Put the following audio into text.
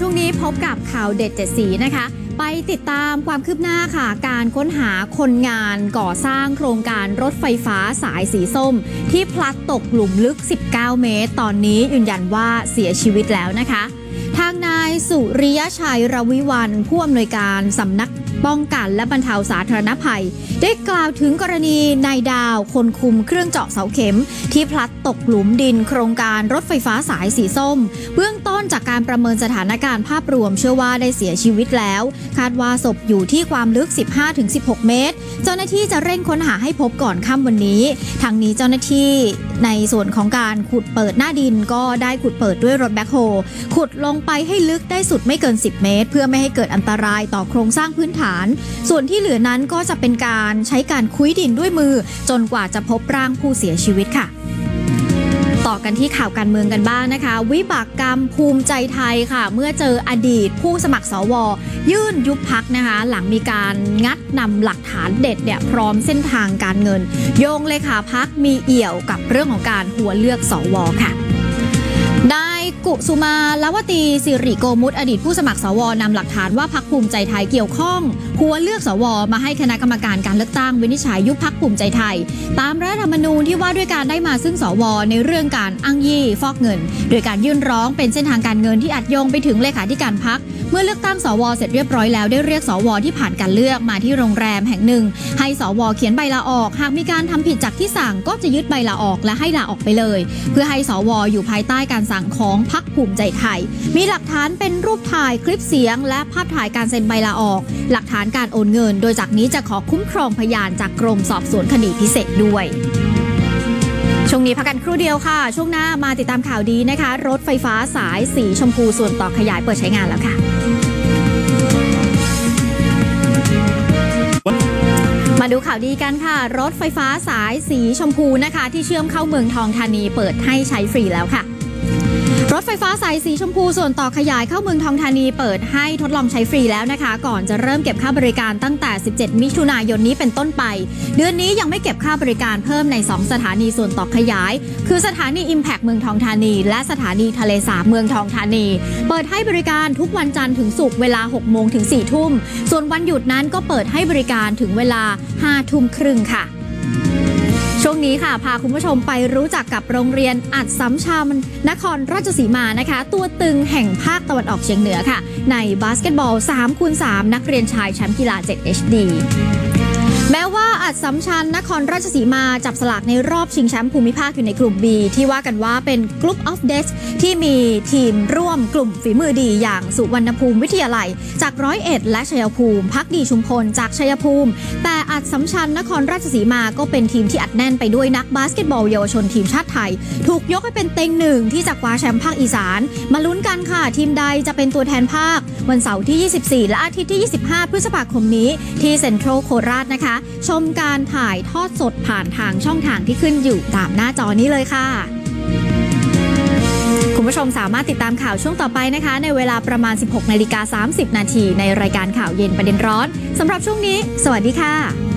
ช่วงนี้พบกับข่าวเด็ดเจ็ดสีนะคะ ไปติดตามความคืบหน้าค่ะ การค้นหาคนงานก่อสร้างโครงการรถไฟฟ้าสายสีส้ม ที่พลัดตกหลุมลึก 19 เมตร ตอนนี้ยืนยันว่าเสียชีวิตแล้วนะคะ ทางนายสุริยชัยรวิวันผู้อำนวยการสำนัก ป้องกันและบรรเทาสาธารณภัย ได้กล่าวถึงกรณีนายดาวคนคุมเครื่องเจาะเสาเข็ม ที่พลัดตกหลุมดินโครงการรถไฟฟ้าสายสีส้ม เบื้องต้นจากการประเมินสถานการณ์ภาพรวมเชื่อว่าได้เสียชีวิตแล้ว คาดว่าศพอยู่ที่ความลึก 15-16 เมตร เจ้าหน้าที่จะเร่งค้นหาให้พบก่อนค่ำวันนี้ ทางนี้เจ้าหน้าที่ในส่วนของการขุดเปิดหน้าดินก็ได้ขุดเปิดด้วยรถแบ็คโฮขุดลงไปให้ลึกได้สุดไม่เกิน 10 เมตร เพื่อไม่ให้เกิดอันตรายต่อโครงสร้างพื้นฐานส่วนที่เหลือนั้นก็จะเป็นการใช้การคุ้ยดินด้วยมือ จนกว่าจะพบร่างผู้เสียชีวิตค่ะต่อกันที่ข่าวการเมืองกันบ้างนะคะ วิบากกรรมภูมิใจไทยค่ะ เมื่อเจออดีตผู้สมัครสว ยื่นยุบพักนะคะ หลังมีการงัดนำหลักฐานเด็ดเนี่ยพร้อมเส้นทางการเงิน โยงเลขาพักมีเอี่ยวกับเรื่องของการหัวเลือกสวค่ะ กุสุมาลวตีสิริโกมุตอดีตผู้สมัครสวนำหลักฐานว่าพักภูมิใจไทยเกี่ยวข้องหัวเลือกสว มาให้คณะกรรมการการเลือกตั้งวินิจฉัยยุบพักภูมิใจไทย ตามรัฐธรรมนูญที่ว่าด้วยการได้มาซึ่งสว ในเรื่องการอ้างยี่ฟอกเงิน โดยการยื่นร้องเป็นเส้นทางการเงินที่อัดยงไปถึงเลขาธิการพักเมื่อเลือกตั้งสวเสร็จเรียบร้อยแล้วได้เรียกสวที่ผ่านการเลือกมาที่โรงแรมแห่งหนึ่ง ให้สวเขียนใบลาออก หากมีการทำผิดจากที่สั่งก็จะยึดใบลาออกและให้ลาออกไปเลย เพื่อให้สวอยู่ภายใต้การสั่งของพักภูมิใจไทย มีหลักฐานเป็นรูปถ่ายคลิปเสียง และภาพถ่ายการเซ็นใบลาออก หลักฐานการโอนเงิน โดยจากนี้จะขอคุ้มครองพยานจากกรมสอบสวนคดีพิเศษด้วยช่วงนี้พักกันครู่เดียวค่ะ ช่วงหน้ามาติดตามข่าวดีนะคะ รถไฟฟ้าสายสีชมพูส่วนต่อขยายเปิดใช้งานแล้วค่ะมาดูข่าวดีกันค่ะ รถไฟฟ้าสายสีชมพูนะคะ ที่เชื่อมเข้าเมืองทองธานีเปิดให้ใช้ฟรีแล้วค่ะ รถไฟฟ้าสายสีชมพูส่วนต่อขยายเข้าเมืองทองธานีเปิดให้ทดลองใช้ฟรีแล้วนะคะ ก่อนจะเริ่มเก็บค่าบริการตั้งแต่ 17 มิถุนายนนี้เป็นต้นไป เดือนนี้ยังไม่เก็บค่าบริการเพิ่มใน 2 สถานีส่วนต่อขยาย คือสถานี Impact เมืองทองธานี และสถานีทะเลสาบเมืองทองธานี เปิดให้บริการทุกวันจันทร์ถึงศุกร์เวลา 6 โมงถึง 4 ทุ่ม ส่วนวันหยุดนั้นก็เปิดให้บริการถึงเวลา 5 ทุ่มครึ่งค่ะ นี้ค่ะ พาคุณผู้ชมไปรู้จักกับโรงเรียนอัดสัมชัมนครราชสีมานะคะ ตัวตึงแห่งภาคตะวันออกเฉียงเหนือค่ะ ในบาสเกตบอล3คูณ3นักเรียนชายแชมป์กีฬา 7 HD แม้ว่าอัดสัมชัญนครราชสีมาจับสลากในรอบชิงแชมป์ภูมิภาคอยู่ในกลุ่ม B ที่ว่ากันว่าเป็นกลุ่ม of d e s ที่มีทีมร่วมกลุ่มฝีมือดีอย่างสุวรรณภูมิวิทยาลัย จากร้อยเอ็ดและชัยภูมิพักดีชุมพลจากชัยภูมิ แต่อัดสัมชัญนครราชสีมาก็เป็นทีมที่อัดแน่นไปด้วยนักบาสเกตบอลเยาวชนทีมชาติไทย ถูกยกให้เป็นเต็งหนึ่งที่จะคว้าแชมป์ภาคอีสาน มาลุ้นกันค่ะ ทีมใดจะเป็นตัวแทนภาค วันเสาร์ที่ 24 และอาทิตย์ที่ 25 พฤษภาคมนี้ที่เซ็นทรัลโคราชนะคะชมการถ่ายทอดสดผ่านทางช่องทางที่ขึ้นอยู่ตามหน้าจอนี้เลยค่ะคุณผู้ชมสามารถติดตามข่าวช่วงต่อไปนะคะ ในเวลาประมาณ 16นาฬิกา30 นาทีในรายการข่าวเย็นประเด็นร้อนสำหรับช่วงนี้ สวัสดีค่ะ